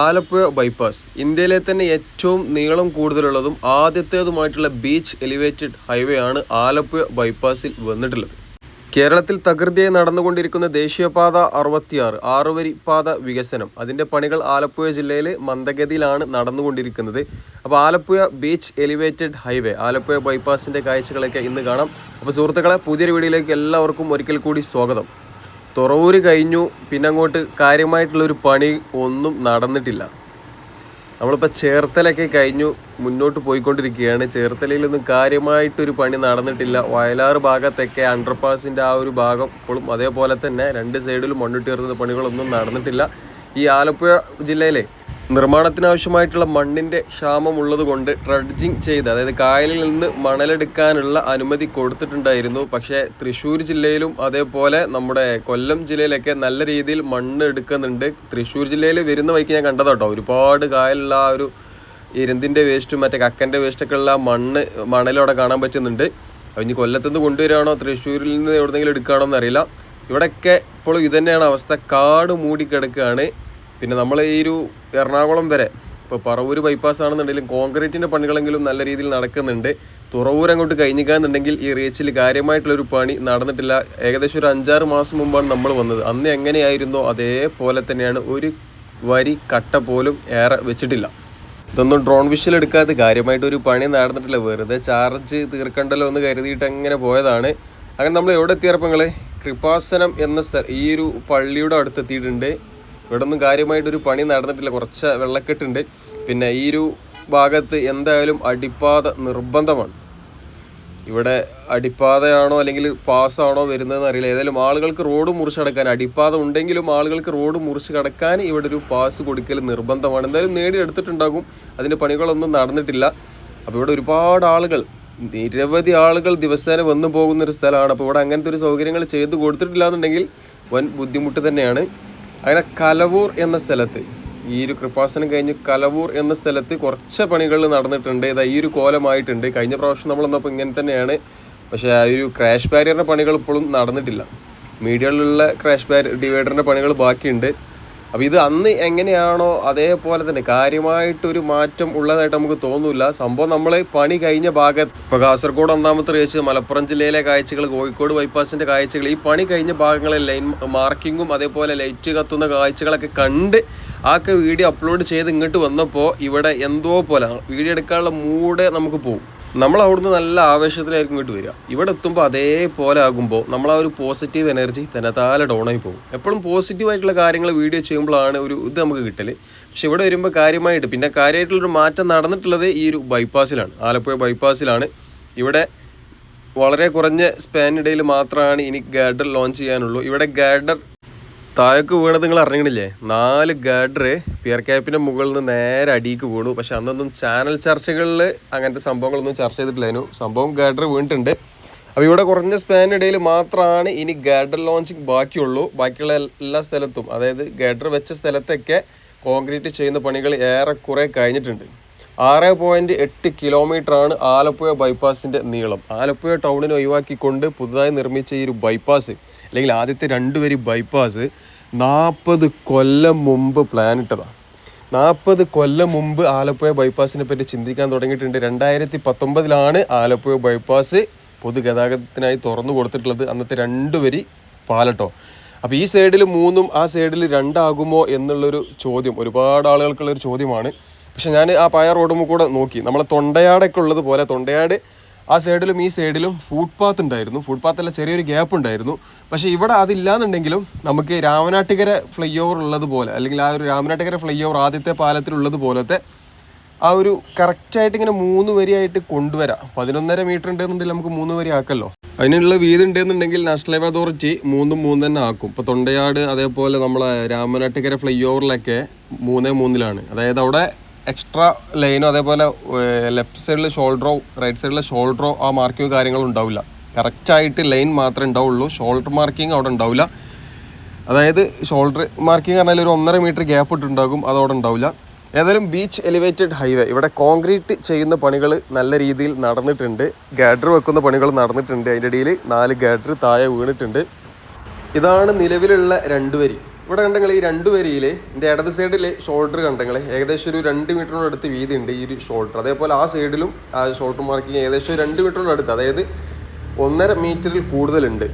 Alappuzha bypass ഇന്ത്യയിലെ തന്നെ ഏറ്റവും നീളം കൂടുതലുള്ളതും ആദ്യത്തേതുമായിട്ടുള്ള ബീച്ച് എലിവേറ്റഡ് ഹൈവേ ആണ് ആലപ്പുഴ ബൈപ്പാസിൽ വന്നിട്ടുള്ളത്. കേരളത്തിൽ തകൃതിയായി നടന്നുകൊണ്ടിരിക്കുന്ന ദേശീയപാത അറുപത്തിയാറ് ആറുവരി പാത വികസനം അതിന്റെ പണികൾ ആലപ്പുഴ ജില്ലയിൽ മന്ദഗതിയിലാണ് നടന്നുകൊണ്ടിരിക്കുന്നത്. അപ്പോൾ Alappuzha beach elevated highway Alappuzha ബൈപ്പാസിന്റെ കാഴ്ചകളൊക്കെ ഇന്ന് കാണാം. അപ്പോൾ സുഹൃത്തുക്കളെ പുതിയൊരു വീഡിയോയിലേക്ക് എല്ലാവർക്കും ഒരിക്കൽ കൂടി സ്വാഗതം. തുറവൂര് കഴിഞ്ഞു പിന്നെ അങ്ങോട്ട് കാര്യമായിട്ടുള്ളൊരു പണി ഒന്നും നടന്നിട്ടില്ല. നമ്മളിപ്പോൾ ചേർത്തലൊക്കെ കഴിഞ്ഞു മുന്നോട്ട് പോയിക്കൊണ്ടിരിക്കുകയാണ്. ചേർത്തലയിലൊന്നും കാര്യമായിട്ടൊരു പണി നടന്നിട്ടില്ല. വയലാർ ഭാഗത്തൊക്കെ അണ്ടർപാസിന്റെ ആ ഒരു ഭാഗം ഇപ്പോഴും അതേപോലെ തന്നെ രണ്ട് സൈഡിലും മണ്ണിട്ട് കയറുന്ന പണികളൊന്നും നടന്നിട്ടില്ല. ഈ ആലപ്പുഴ ജില്ലയിലെ നിർമ്മാണത്തിനാവശ്യമായിട്ടുള്ള മണ്ണിന്റെ ക്ഷാമം ഉള്ളത് കൊണ്ട് ട്രഡ്ജിങ് ചെയ്ത് അതായത് കായലിൽ നിന്ന് മണലെടുക്കാനുള്ള അനുമതി കൊടുത്തിട്ടുണ്ടായിരുന്നു. പക്ഷേ തൃശ്ശൂർ ജില്ലയിലും അതേപോലെ നമ്മുടെ കൊല്ലം ജില്ലയിലൊക്കെ നല്ല രീതിയിൽ മണ്ണ് എടുക്കുന്നുണ്ട്. തൃശ്ശൂർ ജില്ലയിൽ വരുന്ന വഴിക്ക് ഞാൻ കണ്ടതാട്ടോ ഒരുപാട് കായലുള്ള ആ ഒരു ഇരുന്തിന്റെ വേസ്റ്റും മറ്റേ കക്കന്റെ വേസ്റ്റൊക്കെ ഉള്ള മണ്ണ് മണലവിടെ കാണാൻ പറ്റുന്നുണ്ട്. അപ്പോൾ ഇനി കൊല്ലത്തുനിന്ന് കൊണ്ടുവരികയാണോ തൃശ്ശൂരിൽ നിന്ന് എവിടെന്നെങ്കിലും എടുക്കുകയാണോ എന്നറിയില്ല. ഇവിടെയൊക്കെ ഇപ്പോഴും ഇതുതന്നെയാണ് അവസ്ഥ. കാട് മൂടിക്കിടക്കുകയാണ്. പിന്നെ നമ്മൾ ഈ ഒരു എറണാകുളം വരെ ഇപ്പോൾ പറവൂർ ബൈപ്പാസ് ആണെന്നുണ്ടെങ്കിലും കോൺക്രീറ്റിന്റെ പണികളെങ്കിലും നല്ല രീതിയിൽ നടക്കുന്നുണ്ട്. തുറവൂർ അങ്ങോട്ട് കഴിഞ്ഞിക്കാന്നുണ്ടെങ്കിൽ ഈ റീച്ചിൽ കാര്യമായിട്ടുള്ളൊരു പണി നടന്നിട്ടില്ല. ഏകദേശം ഒരു അഞ്ചാറ് മാസം മുമ്പാണ് നമ്മൾ വന്നത്. അന്ന് എങ്ങനെയായിരുന്നോ അതേപോലെ തന്നെയാണ് ഒരു വരി കട്ട പോലും ഏറെ വെച്ചിട്ടില്ല. ഇതൊന്നും ഡ്രോൺ വിഷൽ എടുക്കാതെ കാര്യമായിട്ട് ഒരു പണി നടന്നിട്ടില്ല. വെറുതെ ചാർജ് തീർക്കണ്ടല്ലോ എന്ന് കരുതിയിട്ട് അങ്ങനെ പോയതാണ്. അങ്ങനെ നമ്മൾ എവിടെ എത്തിയപ്പോൾ കൃപാസനം എന്ന സ്ഥലം ഈ ഒരു പള്ളിയുടെ അടുത്തെത്തിയിട്ടുണ്ട്. ഇവിടെ ഒന്നും കാര്യമായിട്ടൊരു പണി നടന്നിട്ടില്ല. കുറച്ച് വെള്ളക്കെട്ടുണ്ട്. പിന്നെ ഈ ഒരു ഭാഗത്ത് എന്തായാലും അടിപ്പാത നിർബന്ധമാണ്. ഇവിടെ അടിപ്പാതയാണോ അല്ലെങ്കിൽ പാസ്സാണോ വരുന്നതെന്ന് അറിയില്ല. ഏതായാലും ആളുകൾക്ക് റോഡ് മുറിച്ച് കടക്കാൻ അടിപ്പാത ഉണ്ടെങ്കിലും ആളുകൾക്ക് റോഡ് മുറിച്ച് കടക്കാൻ ഇവിടെ ഒരു പാസ് കൊടുക്കൽ നിർബന്ധമാണ്. എന്തായാലും നേടിയെടുത്തിട്ടുണ്ടാകും. അതിന്റെ പണികളൊന്നും നടന്നിട്ടില്ല. അപ്പോൾ ഇവിടെ ഒരുപാട് ആളുകൾ നിരവധി ആളുകൾ ദിവസേന വന്നു പോകുന്ന ഒരു സ്ഥലമാണ്. അപ്പോൾ ഇവിടെ അങ്ങനത്തെ ഒരു സൗകര്യങ്ങൾ ചെയ്തു കൊടുത്തിട്ടില്ല എന്നുണ്ടെങ്കിൽ വൻ ബുദ്ധിമുട്ട് തന്നെയാണ്. അങ്ങനെ കലവൂർ എന്ന സ്ഥലത്ത് ഈ ഒരു കൃപാസനം കഴിഞ്ഞ് കലവൂർ എന്ന സ്ഥലത്ത് കുറച്ച് പണികൾ നടന്നിട്ടുണ്ട്. ഇതാ ഈ ഒരു കോലമായിട്ടുണ്ട്. കഴിഞ്ഞ പ്രാവശ്യം നമ്മൾ വന്നപ്പോൾ ഇങ്ങനെ തന്നെയാണ്. പക്ഷേ ആ ഒരു ക്രാഷ് ബാരിയറിന്റെ പണികൾ ഇപ്പോഴും നടന്നിട്ടില്ല. മീഡിയകളിലുള്ള ക്രാഷ് ബാരി ഡിവൈഡറിന്റെ പണികൾ ബാക്കിയുണ്ട്. അപ്പോൾ ഇത് അന്ന് എങ്ങനെയാണോ അതേപോലെ തന്നെ കാര്യമായിട്ടൊരു മാറ്റം ഉള്ളതായിട്ട് നമുക്ക് തോന്നില്ല. സംഭവം നമ്മൾ പണി കഴിഞ്ഞ ഭാഗത്ത് ഇപ്പോൾ കാസർഗോഡ് ഒന്നാമത്തെ റേച്ച് മലപ്പുറം ജില്ലയിലെ കാഴ്ചകൾ കോഴിക്കോട് ബൈപ്പാസിന്റെ കാഴ്ചകൾ ഈ പണി കഴിഞ്ഞ ഭാഗങ്ങളിൽ ലൈൻ മാർക്കിങ്ങും അതേപോലെ ലൈറ്റ് കത്തുന്ന കാഴ്ചകളൊക്കെ കണ്ട് ആക്കെ വീഡിയോ അപ്ലോഡ് ചെയ്ത് ഇങ്ങോട്ട് വന്നപ്പോൾ ഇവിടെ എന്തോ പോലെ വീഡിയോ എടുക്കാനുള്ള മൂടെ നമുക്ക് പോകും നമ്മൾ അവിടുന്ന് നല്ല ആവേശത്തിലായിരിക്കും ഇങ്ങോട്ട് വരിക. ഇവിടെ എത്തുമ്പോൾ അതേപോലെ ആകുമ്പോൾ നമ്മൾ ആ ഒരു പോസിറ്റീവ് എനർജി തന്നെ താലെ ഡൗണായി പോകും. എപ്പോഴും പോസിറ്റീവായിട്ടുള്ള കാര്യങ്ങൾ വീഡിയോ ചെയ്യുമ്പോഴാണ് ഒരു ഇത് നമുക്ക് കിട്ടൽ പക്ഷെ ഇവിടെ വരുമ്പോൾ കാര്യമായിട്ട് പിന്നെ കാര്യമായിട്ടുള്ളൊരു മാറ്റം നടന്നിട്ടുള്ളത് ഈ ഒരു ബൈപ്പാസിലാണ് ആലപ്പുഴ ബൈപ്പാസിലാണ് ഇവിടെ വളരെ കുറഞ്ഞ സ്പാനിടയിൽ മാത്രമാണ് ഇനി ഗാഡർ ലോഞ്ച് ചെയ്യാനുള്ളൂ. ഇവിടെ ഗാഡർ താഴേക്ക് വീണത് നിങ്ങൾ അറിയണില്ലേ നാല് ഗാഡർ പിയർ ക്യാപ്പിന്റെ മുകളിൽ നിന്ന് നേരെ അടിയിക്ക് വീണു. പക്ഷെ അന്നൊന്നും ചാനൽ ചർച്ചകളിൽ അങ്ങനത്തെ സംഭവങ്ങളൊന്നും ചർച്ച ചെയ്തിട്ടില്ലായിരുന്നു. സംഭവം ഗഡർ വീണിട്ടുണ്ട്. അപ്പോൾ ഇവിടെ കുറഞ്ഞ സ്പാനിടയിൽ മാത്രമാണ് ഇനി ഗഡർ ലോഞ്ചിങ് ബാക്കിയുള്ളൂ. ബാക്കിയുള്ള എല്ലാ സ്ഥലത്തും. അതായത് ഗഡർ വെച്ച സ്ഥലത്തൊക്കെ കോൺക്രീറ്റ് ചെയ്യുന്ന പണികൾ ഏറെക്കുറെ കഴിഞ്ഞിട്ടുണ്ട്. ആറ് പോയിന്റ് എട്ട് കിലോമീറ്ററാണ് ആലപ്പുഴ ബൈപ്പാസിന്റെ നീളം. ആലപ്പുഴ ടൗണിനെ ഒഴിവാക്കിക്കൊണ്ട് പുതുതായി നിർമ്മിച്ച ഈ ഒരു ബൈപ്പാസ് അല്ലെങ്കിൽ ആദ്യത്തെ രണ്ട് വരി ബൈപ്പാസ് നാൽപ്പത് കൊല്ലം മുമ്പ് പ്ലാൻ ഇട്ടതാണ് നാൽപ്പത് കൊല്ലം മുമ്പ് ആലപ്പുഴ ബൈപ്പാസിനെ പറ്റി ചിന്തിക്കാൻ തുടങ്ങിയിട്ടുണ്ട്. രണ്ടായിരത്തി പത്തൊമ്പതിലാണ് ആലപ്പുഴ ബൈപ്പാസ് പൊതുഗതാഗതത്തിനായി തുറന്നു കൊടുത്തിട്ടുള്ളത്. അന്നത്തെ രണ്ട് വരി പാലട്ടോ. അപ്പോൾ ഈ സൈഡിൽ മൂന്നും ആ സൈഡിൽ രണ്ടാകുമോ എന്നുള്ളൊരു ചോദ്യം ഒരുപാട് ആളുകൾക്കുള്ളൊരു ചോദ്യമാണ്. പക്ഷെ ഞാൻ ആ പായ റോഡും കൂടെ നോക്കി. നമ്മളെ തൊണ്ടയാടൊക്കെ ഉള്ളത് പോലെ തൊണ്ടയാട് ആ സൈഡിലും ഈ സൈഡിലും ഫുട്പാത്ത് ഉണ്ടായിരുന്നു. ഫുട്പാത്തല്ല ചെറിയൊരു ഗ്യാപ്പ് ഉണ്ടായിരുന്നു. പക്ഷേ ഇവിടെ അതില്ലാന്നുണ്ടെങ്കിലും നമുക്ക് രാമനാട്ടുകര ഫ്ലൈ ഓവർ ഉള്ളത് പോലെ അല്ലെങ്കിൽ ആ ഒരു രാമനാട്ടുകര ഫ്ലൈ ഓവർ ആദ്യത്തെ പാലത്തിലുള്ളത് പോലത്തെ ആ ഒരു കറക്റ്റായിട്ട് ഇങ്ങനെ മൂന്ന് വരിയായിട്ട് കൊണ്ടുവരാം. പതിനൊന്നര മീറ്റർ ഉണ്ടെന്നുണ്ടെങ്കിൽ നമുക്ക് മൂന്ന് വരി ആക്കല്ലോ. അതിനുള്ള വീതി ഉണ്ടെന്നുണ്ടെങ്കിൽ നാഷണൽ ഹൈവേ അതോറിറ്റി മൂന്നും മൂന്ന് തന്നെ ആക്കും. ഇപ്പോൾ തൊണ്ടയാട് അതേപോലെ നമ്മളെ രാമനാട്ടുകര ഫ്ലൈ ഓവറിലൊക്കെ മൂന്നേ മൂന്നിലാണ്. അതായത് അവിടെ എക്സ്ട്രാ ലൈനോ അതേപോലെ ലെഫ്റ്റ് സൈഡിൽ ഷോൾഡറോ റൈറ്റ് സൈഡിലെ ഷോൾഡറോ ആ മാർക്കിങ്ങോ കാര്യങ്ങളും ഉണ്ടാവില്ല. കറക്റ്റായിട്ട് ലൈൻ മാത്രമേ ഉണ്ടാവുള്ളൂ. ഷോൾഡർ മാർക്കിംഗ് അവിടെ ഉണ്ടാവില്ല. അതായത് ഷോൾഡർ മാർക്കിംഗ് പറഞ്ഞാൽ ഒരു ഒന്നര മീറ്റർ ഗ്യാപ്പ് ഇട്ടുണ്ടാകും അതവിടെ ഉണ്ടാവില്ല. ഏതായാലും ബീച്ച് എലിവേറ്റഡ് ഹൈവേ ഇവിടെ കോൺക്രീറ്റ് ചെയ്യുന്ന പണികൾ നല്ല രീതിയിൽ നടന്നിട്ടുണ്ട്. ഗാഡർ വെക്കുന്ന പണികൾ നടന്നിട്ടുണ്ട്. അതിന്റെ ഇടയിൽ നാല് ഗാഡർ താഴെ വീണിട്ടുണ്ട്. ഇതാണ് നിലവിലുള്ള രണ്ട് വരി. ഇവിടെ കണ്ടെങ്കിൽ ഈ രണ്ട് വരിയിൽ എന്റെ ഇടത് സൈഡിൽ ഷോൾഡർ കണ്ടെങ്കിൽ ഏകദേശം ഒരു രണ്ട് മീറ്ററിനോട് അടുത്ത് വീതി ഉണ്ട് ഈ ഒരു ഷോൾഡർ അതേപോലെ ആ സൈഡിലും ആ ഷോൾഡർ മാർക്കിങ് ഏകദേശം രണ്ട് മീറ്ററിനോട് അടുത്ത് അതായത് ഒന്നര മീറ്ററിൽ കൂടുതലുണ്ട്.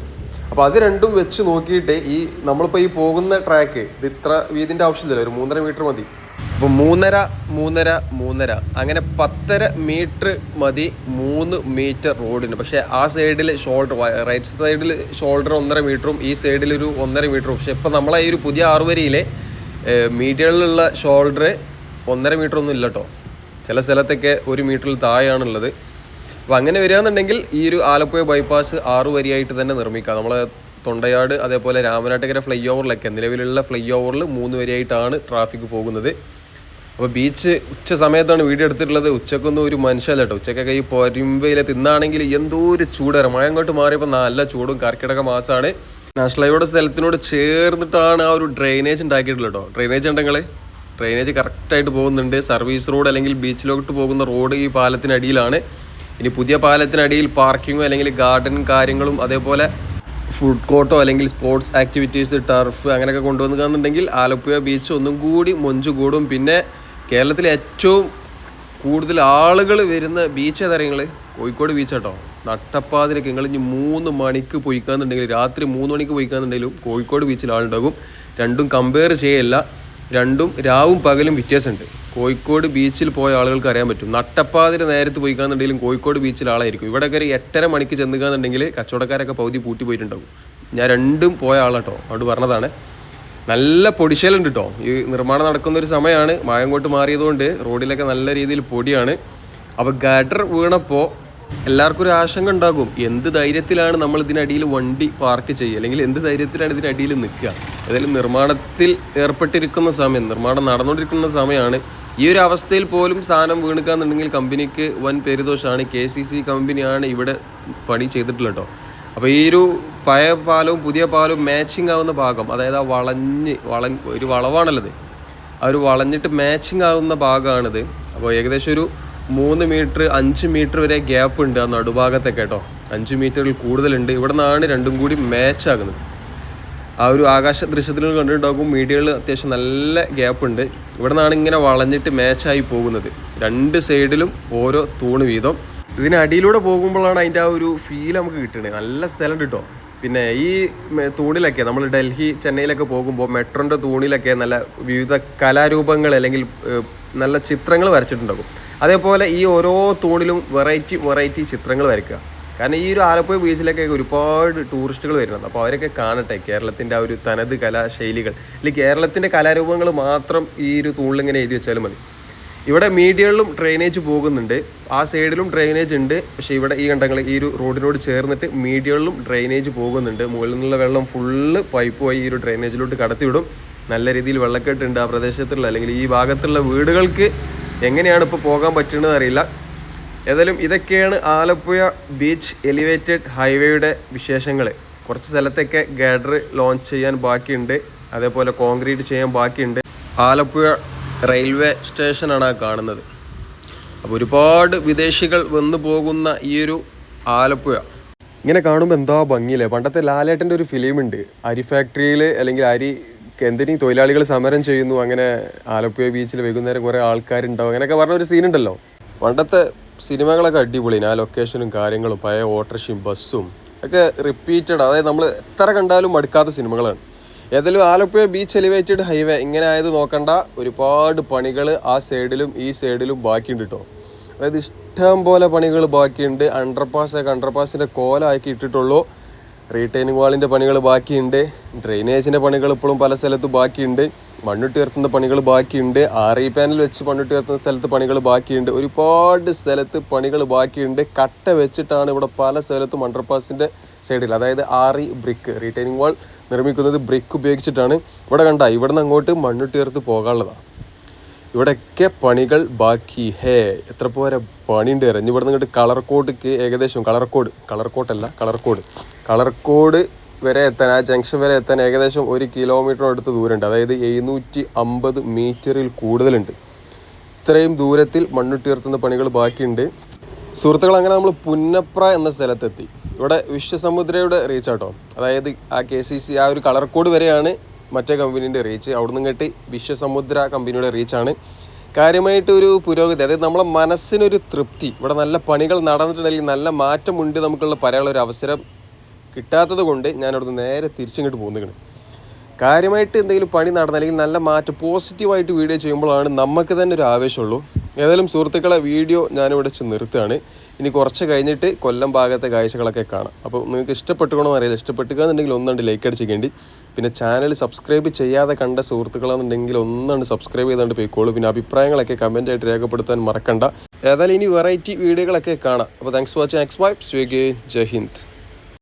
അപ്പോൾ അത് രണ്ടും വെച്ച് നോക്കിയിട്ട് ഈ നമ്മളിപ്പോൾ ഈ പോകുന്ന ട്രാക്ക് ഇത് ഇത്ര വീതിന്റെ ആവശ്യമില്ലല്ലോ ഒരു മൂന്നര മീറ്റർ മതി. അപ്പോൾ മൂന്നര മൂന്നര മൂന്നര. അങ്ങനെ പത്തര മീറ്റർ മതി മൂന്ന് മീറ്റർ റോഡിന്. പക്ഷേ ആ സൈഡിൽ ഷോൾഡർ റൈറ്റ് സൈഡിൽ ഷോൾഡർ ഒന്നര മീറ്ററും ഈ സൈഡിൽ ഒരു ഒന്നര മീറ്ററും. പക്ഷേ ഇപ്പോൾ നമ്മളെ ഈ ഒരു പുതിയ ആറുവരിയിലെ മീഡിയകളിലുള്ള ഷോൾഡർ ഒന്നര മീറ്റർ ഒന്നും ഇല്ല കേട്ടോ ചില സ്ഥലത്തൊക്കെ ഒരു മീറ്ററിൽ താഴെയാണുള്ളത്. അപ്പോൾ അങ്ങനെ വരികയെന്നുണ്ടെങ്കിൽ ഈ ഒരു ആലപ്പുഴ ബൈപ്പാസ് ആറു വരിയായിട്ട് തന്നെ നിർമ്മിക്കാം. നമ്മൾ തൊണ്ടയാട് അതേപോലെ രാമനാട്ടുകര ഫ്ലൈ ഓവറിലൊക്കെ നിലവിലുള്ള ഫ്ലൈ ഓവറിൽ മൂന്ന് വരിയായിട്ടാണ് ട്രാഫിക് പോകുന്നത്. അപ്പോൾ ബീച്ച് ഉച്ച സമയത്താണ് വീഡിയോ എടുത്തിട്ടുള്ളത്. ഉച്ചക്കൊന്നും ഒരു മനുഷ്യല്ല കേട്ടോ ഉച്ചക്കൊക്കെ ഈ പൊരുമ്പയിലെ തിന്നാണെങ്കിൽ എന്തോ ഒരു ചൂടാണ് മഴ അങ്ങോട്ട് മാറിയപ്പോൾ നല്ല ചൂടും കർക്കിടക മാസമാണ് നാഷണൽ ഹൈവേയുടെ സ്ഥലത്തിനോട് ചേർന്നിട്ടാണ് ആ ഒരു ഡ്രെയിനേജ് ഉണ്ടാക്കിയിട്ടുള്ളത് കേട്ടോ ഡ്രെയിനേജ് ഉണ്ടെങ്കിൽ ഡ്രെയിനേജ് കറക്റ്റായിട്ട് പോകുന്നുണ്ട്. സർവീസ് റോഡ് അല്ലെങ്കിൽ ബീച്ചിലോട്ട് പോകുന്ന റോഡ് ഈ പാലത്തിനടിയിലാണ്. ഇനി പുതിയ പാലത്തിനടിയിൽ പാർക്കിങ്ങോ അല്ലെങ്കിൽ ഗാർഡൻ കാര്യങ്ങളും അതേപോലെ ഫുഡ് കോർട്ടോ അല്ലെങ്കിൽ സ്പോർട്സ് ആക്ടിവിറ്റീസ് ടർഫ് അങ്ങനെയൊക്കെ കൊണ്ടുവന്നുകയെന്നുണ്ടെങ്കിൽ ആലപ്പുഴ ബീച്ച് ഒന്നും കൂടി മൊഞ്ചു കൂടും പിന്നെ കേരളത്തിലെ ഏറ്റവും കൂടുതൽ ആളുകൾ വരുന്ന ബീച്ച് ഏതാ നിങ്ങൾ കോഴിക്കോട് ബീച്ച് കേട്ടോ നട്ടപ്പാതിരൊക്കെ നിങ്ങൾ ഇനി മൂന്ന് മണിക്ക് പോയിക്കാന്നുണ്ടെങ്കിൽ രാത്രി മൂന്ന് മണിക്ക് പോയിക്കാന്നുണ്ടെങ്കിലും കോഴിക്കോട് ബീച്ചിൽ ആളുണ്ടാകും. രണ്ടും കമ്പയർ ചെയ്യല്ല. രണ്ടും രാവും പകലും വ്യത്യാസമുണ്ട്. കോഴിക്കോട് ബീച്ചിൽ പോയ ആളുകൾക്ക് അറിയാൻ പറ്റും. നട്ടപ്പാതിര നേരത്ത് പോയിക്കാന്നുണ്ടെങ്കിലും കോഴിക്കോട് ബീച്ചിൽ ആളായിരിക്കും. ഇവിടെ ഒരു എട്ടര മണിക്ക് ചെന്നുകാന്നുണ്ടെങ്കിൽ കച്ചവടക്കാരൊക്കെ പകുതി പൂട്ടി പോയിട്ടുണ്ടാകും. ഞാൻ രണ്ടും പോയ ആളാട്ടോ. അവിടെ പറഞ്ഞതാണ്. നല്ല പൊടിശലുണ്ട് കേട്ടോ ഈ നിർമ്മാണം നടക്കുന്ന ഒരു സമയമാണ് മായങ്കോട്ട് മാറിയതുകൊണ്ട് റോഡിലൊക്കെ നല്ല രീതിയിൽ പൊടിയാണ്. അപ്പോൾ ഗഡർ വീണപ്പോൾ എല്ലാവർക്കും ഒരു ആശങ്ക ഉണ്ടാകും. എന്ത് ധൈര്യത്തിലാണ് നമ്മൾ ഇതിനടിയിൽ വണ്ടി പാർക്ക് ചെയ്യുക? അല്ലെങ്കിൽ എന്ത് ധൈര്യത്തിലാണ് ഇതിനടിയിൽ നിൽക്കുക? ഏതായാലും നിർമ്മാണത്തിൽ ഏർപ്പെട്ടിരിക്കുന്ന സമയം നിർമ്മാണം നടന്നുകൊണ്ടിരിക്കുന്ന സമയമാണ് ഈ ഒരു അവസ്ഥയിൽ പോലും സാധനം വീണുക്കാന്നുണ്ടെങ്കിൽ കമ്പനിക്ക് വൻ പെരുദോഷമാണ് കെ സി സി കമ്പനിയാണ് ഇവിടെ പണി ചെയ്തിട്ടുള്ളത് കേട്ടോ അപ്പോൾ ഈ ഒരു പഴയ പാലവും പുതിയ പാലും മാച്ചിങ് ആവുന്ന ഭാഗം അതായത് ആ വളഞ്ഞ് വള ഒരു വളവാണല്ലത്. ആ ഒരു വളഞ്ഞിട്ട് മാച്ചിങ് ആവുന്ന ഭാഗമാണിത് അപ്പോൾ ഏകദേശം ഒരു മൂന്ന് മീറ്റർ അഞ്ച് മീറ്റർ വരെ ഗ്യാപ്പ് ഉണ്ട് ആ നടുഭാഗത്തൊക്കെ കേട്ടോ. അഞ്ച് മീറ്ററിൽ കൂടുതലുണ്ട്. ഇവിടെ നിന്നാണ് രണ്ടും കൂടി മാച്ച് ആകുന്നത്. ആ ഒരു ആകാശ ദൃശ്യത്തിൽ കണ്ടിട്ടുണ്ടാകും മീഡിയകളിൽ അത്യാവശ്യം നല്ല ഗ്യാപ്പ് ഉണ്ട്. ഇവിടെ നിന്നാണ് ഇങ്ങനെ വളഞ്ഞിട്ട് മാച്ചായി പോകുന്നത്. രണ്ട് സൈഡിലും ഓരോ തൂണ് വീതം. ഇതിനടിയിലൂടെ പോകുമ്പോഴാണ് അതിന്റെ ആ ഒരു ഫീൽ നമുക്ക് കിട്ടുന്നത് നല്ല സ്ഥലം കിട്ടോ. പിന്നെ ഈ തൂണിലൊക്കെ നമ്മൾ ഡൽഹി ചെന്നൈയിലൊക്കെ പോകുമ്പോൾ മെട്രോന്റെ തൂണിലൊക്കെ നല്ല വിവിധ കലാരൂപങ്ങൾ അല്ലെങ്കിൽ നല്ല ചിത്രങ്ങൾ വരച്ചിട്ടുണ്ടാകും. അതേപോലെ ഈ ഓരോ തൂണിലും വെറൈറ്റി വെറൈറ്റി ചിത്രങ്ങൾ വരയ്ക്കുക. കാരണം ഈ ഒരു ആലപ്പുഴ ബീച്ചിലൊക്കെ ഒരുപാട് ടൂറിസ്റ്റുകൾ വരുന്നുണ്ട്. അപ്പോൾ അവരൊക്കെ കാണട്ടെ കേരളത്തിന്റെ ആ ഒരു തനത് കലാശൈലികൾ. അല്ലെങ്കിൽ കേരളത്തിന്റെ കലാരൂപങ്ങൾ മാത്രം ഈ ഒരു തൂണിലിങ്ങനെ എഴുതി വെച്ചാലും മതി. ഇവിടെ മീഡിയകളിലും ഡ്രെയിനേജ് പോകുന്നുണ്ട്. ആ സൈഡിലും ഡ്രെയിനേജ് ഉണ്ട്. പക്ഷേ ഇവിടെ ഈ കണ്ടങ്ങൾ ഈ ഒരു റോഡിനോട് ചേർന്നിട്ട് മീഡിയകളിലും ഡ്രെയിനേജ് പോകുന്നുണ്ട്. മുകളിൽ നിന്നുള്ള വെള്ളം ഫുള്ള് പൈപ്പ് വഴി ഈ ഒരു ഡ്രെയിനേജിലോട്ട് കടത്തിവിടും. നല്ല രീതിയിൽ വെള്ളക്കെട്ടുണ്ട് ആ പ്രദേശത്തുള്ള അല്ലെങ്കിൽ ഈ ഭാഗത്തുള്ള വീടുകൾക്ക് എങ്ങനെയാണ് ഇപ്പോൾ പോകാൻ പറ്റുന്നത് അറിയില്ല. ഏതായാലും ഇതൊക്കെയാണ് ആലപ്പുഴ ബീച്ച് എലിവേറ്റഡ് ഹൈവേയുടെ വിശേഷങ്ങൾ കുറച്ച് സ്ഥലത്തൊക്കെ ഗാഡർ ലോഞ്ച് ചെയ്യാൻ ബാക്കിയുണ്ട്. അതേപോലെ കോൺക്രീറ്റ് ചെയ്യാൻ ബാക്കിയുണ്ട്. ആലപ്പുഴ റെയിൽവേ സ്റ്റേഷനാണ് ആ കാണുന്നത്. അപ്പോൾ ഒരുപാട് വിദേശികൾ വന്നു പോകുന്ന ഈ ഒരു ആലപ്പുഴ. ഇങ്ങനെ കാണുമ്പോൾ എന്താ ഭംഗിയില്ലേ? പണ്ടത്തെ ലാലേട്ടന്റെ ഒരു ഫിലിമുണ്ട് അരി ഫാക്ടറിയിൽ അല്ലെങ്കിൽ അരി എന്തിനും തൊഴിലാളികൾ സമരം ചെയ്യുന്നു അങ്ങനെ ആലപ്പുഴ ബീച്ചിൽ വൈകുന്നേരം കുറേ ആൾക്കാരുണ്ടാവും അങ്ങനെയൊക്കെ പറഞ്ഞ ഒരു സീനുണ്ടല്ലോ പണ്ടത്തെ സിനിമകളൊക്കെ അടിപൊളി ആ ലൊക്കേഷനും കാര്യങ്ങളും പഴയ ഓട്ടോറിക്ഷയും ബസ്സും ഒക്കെ റിപ്പീറ്റഡ് അതായത് നമ്മൾ എത്ര കണ്ടാലും മടുക്കാത്ത സിനിമകളാണ്. ഏതായാലും ആലപ്പുഴ ബീച്ച് എലിവേറ്റഡ് ഹൈവേ ഇങ്ങനെ ആയത് നോക്കണ്ട. ഒരുപാട് പണികൾ ആ സൈഡിലും ഈ സൈഡിലും ബാക്കിയുണ്ട് കേട്ടോ അതായത് ഇഷ്ടം പോലെ പണികൾ ബാക്കിയുണ്ട്. അണ്ടർപാസൊക്കെ അണ്ടർപാസിന്റെ കോലാക്കി ഇട്ടിട്ടുള്ളൂ. റീറ്റെയിനിങ് വാളിന്റെ പണികൾ ബാക്കിയുണ്ട്. ഡ്രെയിനേജിന്റെ പണികൾ ഇപ്പോഴും പല സ്ഥലത്ത് ബാക്കിയുണ്ട്. മണ്ണിട്ട് ഉയർത്തുന്ന പണികൾ ബാക്കിയുണ്ട്. ആർ ഇ പാനൽ വെച്ച് മണ്ണിട്ട് ഉയർത്തുന്ന സ്ഥലത്ത് പണികൾ ബാക്കിയുണ്ട്. ഒരുപാട് സ്ഥലത്ത് പണികൾ ബാക്കിയുണ്ട്. കട്ട വെച്ചിട്ടാണ് ഇവിടെ പല സ്ഥലത്തും അണ്ടർപാസിന്റെ സൈഡിൽ അതായത് ആറി ബ്രിക്ക് റീറ്റെയിനിങ് വാൾ നിർമ്മിക്കുന്നത് ബ്രിക്ക് ഉപയോഗിച്ചിട്ടാണ്. ഇവിടെ കണ്ട ഇവിടെ നിന്ന് അങ്ങോട്ട് മണ്ണിട്ട് ചേർത്ത് പോകാനുള്ളതാണ് ഇവിടെയൊക്കെ പണികൾ ബാക്കി. ഹേ എത്ര പോരെ പണിയുണ്ട്. ഇറങ്ങി ഇവിടെ നിന്ന് കളർ കോഡ്ക്ക് ഏകദേശം കളർ കോഡ് കളർ കോട്ടല്ല കളർ കോഡ് കളർ കോഡ് വരെ എത്താൻ ആ ജംഗ്ഷൻ വരെ എത്താൻ ഏകദേശം ഒരു കിലോമീറ്റർ അടുത്ത് ദൂരമുണ്ട്. അതായത് എഴുന്നൂറ്റി അമ്പത് മീറ്ററിൽ കൂടുതലുണ്ട്. ഇത്രയും ദൂരത്തിൽ മണ്ണുട്ടുയർത്തുന്ന പണികൾ ബാക്കിയുണ്ട്. സുഹൃത്തുക്കൾ അങ്ങനെ നമ്മൾ പുന്നപ്ര എന്ന സ്ഥലത്തെത്തി. ഇവിടെ വിശ്വസമുദ്രയുടെ റീച്ച് ആട്ടോ അതായത് ആ കെ സി സി ആ ഒരു കളർ കോഡ് വരെയാണ് മറ്റേ കമ്പനീന്റെ റീച്ച് അവിടെ നിന്ന് ഇങ്ങോട്ട് വിശ്വസമുദ്ര കമ്പനിയുടെ റീച്ചാണ് കാര്യമായിട്ട് ഒരു പുരോഗതി അതായത് നമ്മളെ മനസ്സിനൊരു തൃപ്തി ഇവിടെ നല്ല പണികൾ നടന്നിട്ടുണ്ടെങ്കിൽ നല്ല മാറ്റമുണ്ട് നമുക്കുള്ള പറയാനുള്ള ഒരു അവസരം കിട്ടാത്തത് കൊണ്ട് ഞാൻ അവിടുന്ന് നേരെ തിരിച്ചിങ്ങോട്ട് പോകുന്നതാണ് കാര്യമായിട്ട് എന്തെങ്കിലും പണി നടന്നില്ലെങ്കിൽ നല്ല മാറ്റം പോസിറ്റീവായിട്ട് വീഡിയോ ചെയ്യുമ്പോഴാണ് നമുക്ക് തന്നെ ഒരു ആവേശമുള്ളൂ ഏതായാലും സുഹൃത്തുക്കളെ വീഡിയോ ഞാനിവിടെ വെച്ച് നിർത്തുകയാണ്. ഇനി കുറച്ച് കഴിഞ്ഞിട്ട് കൊല്ലം ഭാഗത്തെ കാഴ്ചകളൊക്കെ കാണാം. അപ്പോൾ നിങ്ങൾക്ക് ഇഷ്ടപ്പെട്ടുകണോ അറിയില്ല ഇഷ്ടപ്പെട്ടുക എന്നുണ്ടെങ്കിൽ ഒന്നുണ്ട് ലൈക്ക് അടിച്ചേക്കേണ്ടി പിന്നെ ചാനൽ സബ്സ്ക്രൈബ് ചെയ്യാതെ കണ്ട സുഹൃത്തുക്കളാണെന്നുണ്ടെങ്കിൽ ഒന്നാണ് സബ്സ്ക്രൈബ് ചെയ്തുകൊണ്ട് പോയിക്കോളൂ. പിന്നെ അഭിപ്രായങ്ങളൊക്കെ കമന്റായിട്ട് രേഖപ്പെടുത്താൻ മറക്കണ്ട. ഏതായാലും ഇനി വെറൈറ്റി വീഡിയോകളൊക്കെ കാണാം. അപ്പോൾ thanks for watching X vibe സ്വീഗേ Jai Hind